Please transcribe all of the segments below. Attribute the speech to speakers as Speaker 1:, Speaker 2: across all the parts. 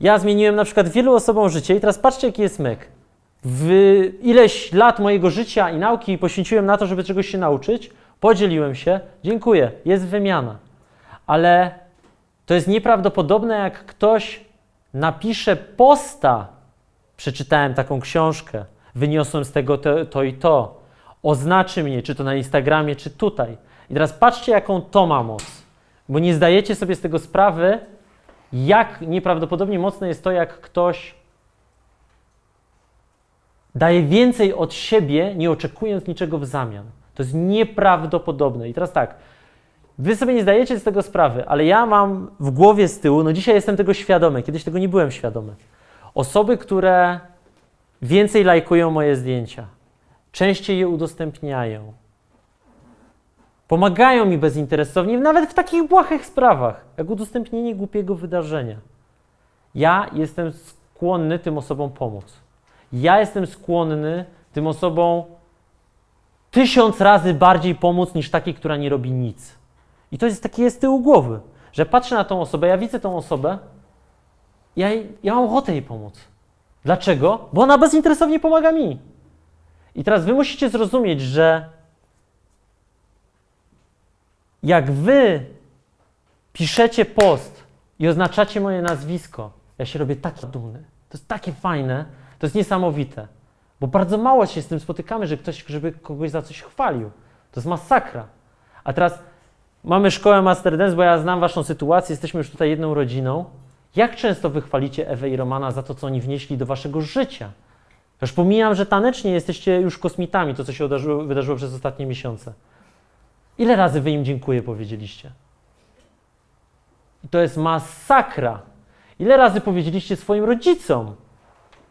Speaker 1: Ja zmieniłem na przykład wielu osobom życie i teraz patrzcie, jaki jest myk. W ileś lat mojego życia i nauki poświęciłem na to, żeby czegoś się nauczyć, podzieliłem się, dziękuję, jest wymiana. Ale to jest nieprawdopodobne, jak ktoś napisze posta, przeczytałem taką książkę, wyniosłem z tego to, to i to, oznaczy mnie, czy to na Instagramie, czy tutaj. I teraz patrzcie, jaką to ma moc, bo nie zdajecie sobie z tego sprawy, jak nieprawdopodobnie mocne jest to, jak ktoś daje więcej od siebie, nie oczekując niczego w zamian. To jest nieprawdopodobne. I teraz tak, wy sobie nie zdajecie z tego sprawy, ale ja mam w głowie z tyłu, no dzisiaj jestem tego świadomy, kiedyś tego nie byłem świadomy. Osoby, które więcej lajkują moje zdjęcia, częściej je udostępniają, pomagają mi bezinteresownie, nawet w takich błahych sprawach, jak udostępnienie głupiego wydarzenia. Ja jestem skłonny tym osobom pomóc. Ja jestem skłonny tym osobom tysiąc razy bardziej pomóc niż takiej, która nie robi nic. I to jest taki jest tyłu głowy, że patrzę na tą osobę, ja widzę tą osobę, ja, ja mam ochotę jej pomóc. Dlaczego? Bo ona bezinteresownie pomaga mi. I teraz wy musicie zrozumieć, że jak wy piszecie post i oznaczacie moje nazwisko, ja się robię taki dumny. To jest takie fajne, to jest niesamowite. Bo bardzo mało się z tym spotykamy, że ktoś, żeby kogoś za coś chwalił. To jest masakra. A teraz mamy szkołę Master Dance, bo ja znam waszą sytuację, jesteśmy już tutaj jedną rodziną. Jak często wy chwalicie Ewę i Romana za to, co oni wnieśli do waszego życia? Już pomijam, że tanecznie jesteście już kosmitami, to co się wydarzyło, wydarzyło przez ostatnie miesiące. Ile razy wy im dziękuję powiedzieliście? I to jest masakra. Ile razy powiedzieliście swoim rodzicom,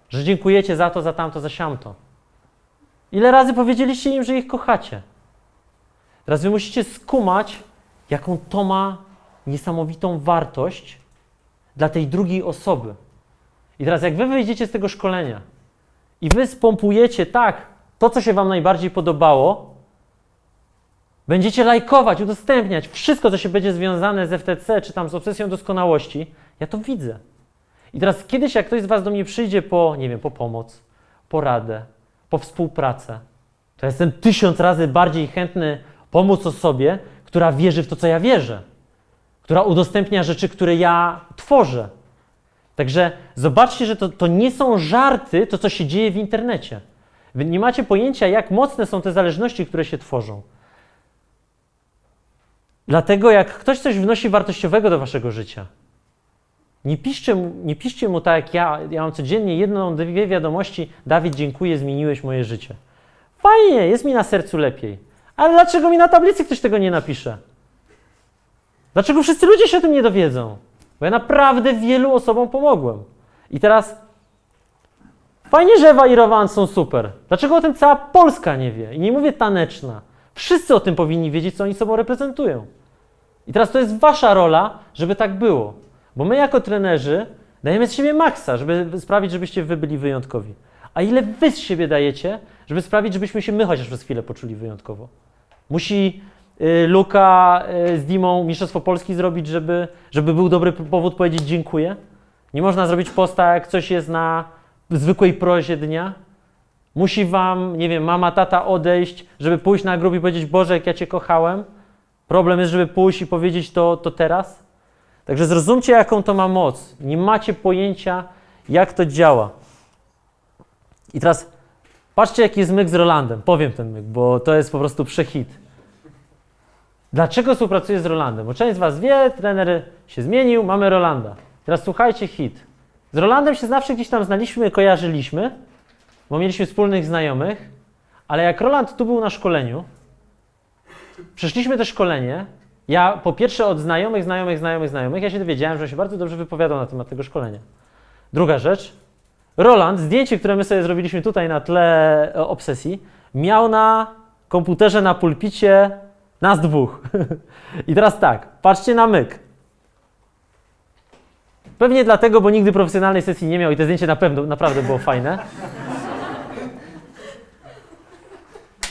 Speaker 1: że dziękujecie za to, za tamto, za siamto? Ile razy powiedzieliście im, że ich kochacie? Teraz wy musicie skumać, jaką to ma niesamowitą wartość dla tej drugiej osoby. I teraz, jak wy wyjdziecie z tego szkolenia i wy spompujecie tak to, co się wam najbardziej podobało, będziecie lajkować, udostępniać wszystko, co się będzie związane z FTC, czy tam z obsesją doskonałości, ja to widzę. I teraz kiedyś, jak ktoś z was do mnie przyjdzie po, nie wiem, po pomoc, po radę, po współpracę, to jestem tysiąc razy bardziej chętny pomóc osobie, która wierzy w to, co ja wierzę, która udostępnia rzeczy, które ja tworzę. Także zobaczcie, że to, to nie są żarty, to co się dzieje w internecie. Wy nie macie pojęcia, jak mocne są te zależności, które się tworzą. Dlatego, jak ktoś coś wnosi wartościowego do waszego życia, nie piszcie, mu- nie piszcie mu tak jak ja. Ja mam codziennie jedną, dwie wiadomości. Dawid, dziękuję, zmieniłeś moje życie. Fajnie, jest mi na sercu lepiej. Ale dlaczego mi na tablicy ktoś tego nie napisze? Dlaczego wszyscy ludzie się o tym nie dowiedzą? Bo ja naprawdę wielu osobom pomogłem. I teraz fajnie, że Ewa i Rowan są super. Dlaczego o tym cała Polska nie wie? I nie mówię taneczna. Wszyscy o tym powinni wiedzieć, co oni sobą reprezentują. I teraz to jest wasza rola, żeby tak było. Bo my jako trenerzy dajemy z siebie maksa, żeby sprawić, żebyście wy byli wyjątkowi. A ile wy z siebie dajecie, żeby sprawić, żebyśmy się my chociaż przez chwilę poczuli wyjątkowo? Musi y, Luka y, z Dimą Mistrzostwo Polski zrobić, żeby, żeby był dobry powód powiedzieć dziękuję? Nie można zrobić posta, jak coś jest na zwykłej prozie dnia? Musi wam, nie wiem, mama, tata odejść, żeby pójść na grób i powiedzieć Boże, jak ja Cię kochałem? Problem jest, żeby pójść i powiedzieć to, to teraz? Także zrozumcie, jaką to ma moc. Nie macie pojęcia, jak to działa. I teraz patrzcie, jaki jest myk z Rolandem. Powiem ten myk, bo to jest po prostu przehit. Dlaczego współpracuję z Rolandem? Bo część z Was wie, trener się zmienił, mamy Rolanda. Teraz słuchajcie hit. Z Rolandem się zawsze gdzieś tam znaliśmy, kojarzyliśmy, bo mieliśmy wspólnych znajomych, ale jak Roland tu był na szkoleniu, przeszliśmy to szkolenie. Ja po pierwsze od znajomych, znajomych, znajomych, znajomych, ja się dowiedziałem, że on się bardzo dobrze wypowiadał na temat tego szkolenia. Druga rzecz, Roland, zdjęcie, które my sobie zrobiliśmy tutaj na tle e, obsesji, miał na komputerze, na pulpicie nas dwóch. I teraz tak, patrzcie na myk. Pewnie dlatego, bo nigdy profesjonalnej sesji nie miał i to zdjęcie na pewno naprawdę było fajne.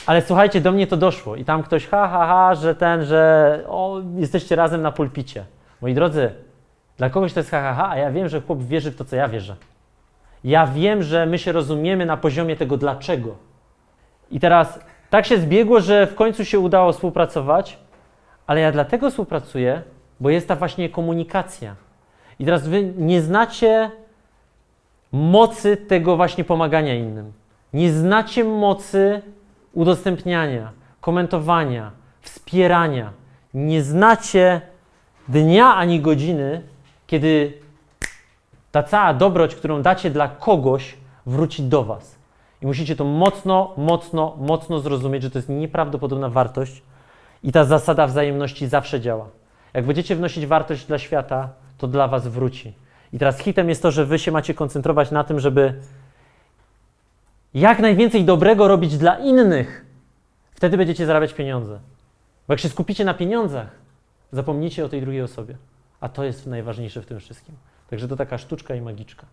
Speaker 1: Ale słuchajcie, do mnie to doszło i tam ktoś ha, ha, ha, że ten, że o, jesteście razem na pulpicie. Moi drodzy, Dla kogoś to jest ha, ha, ha, a ja wiem, że chłop wierzy w to, co ja wierzę. Ja wiem, że my się rozumiemy na poziomie tego dlaczego. I teraz tak się zbiegło, że w końcu się udało współpracować, ale ja dlatego współpracuję, bo jest ta właśnie komunikacja. I teraz wy nie znacie mocy tego właśnie pomagania innym. Nie znacie mocy udostępniania, komentowania, wspierania. Nie znacie dnia ani godziny, kiedy ta cała dobroć, którą dacie dla kogoś, wróci do Was. I musicie to mocno, mocno, mocno zrozumieć, że to jest nieprawdopodobna wartość i ta zasada wzajemności zawsze działa. Jak będziecie wnosić wartość dla świata, to dla Was wróci. I teraz hitem jest to, że Wy się macie koncentrować na tym, żeby jak najwięcej dobrego robić dla innych. Wtedy będziecie zarabiać pieniądze. Bo jak się skupicie na pieniądzach, zapomnicie o tej drugiej osobie. A to jest najważniejsze w tym wszystkim. Także to taka sztuczka i magiczka.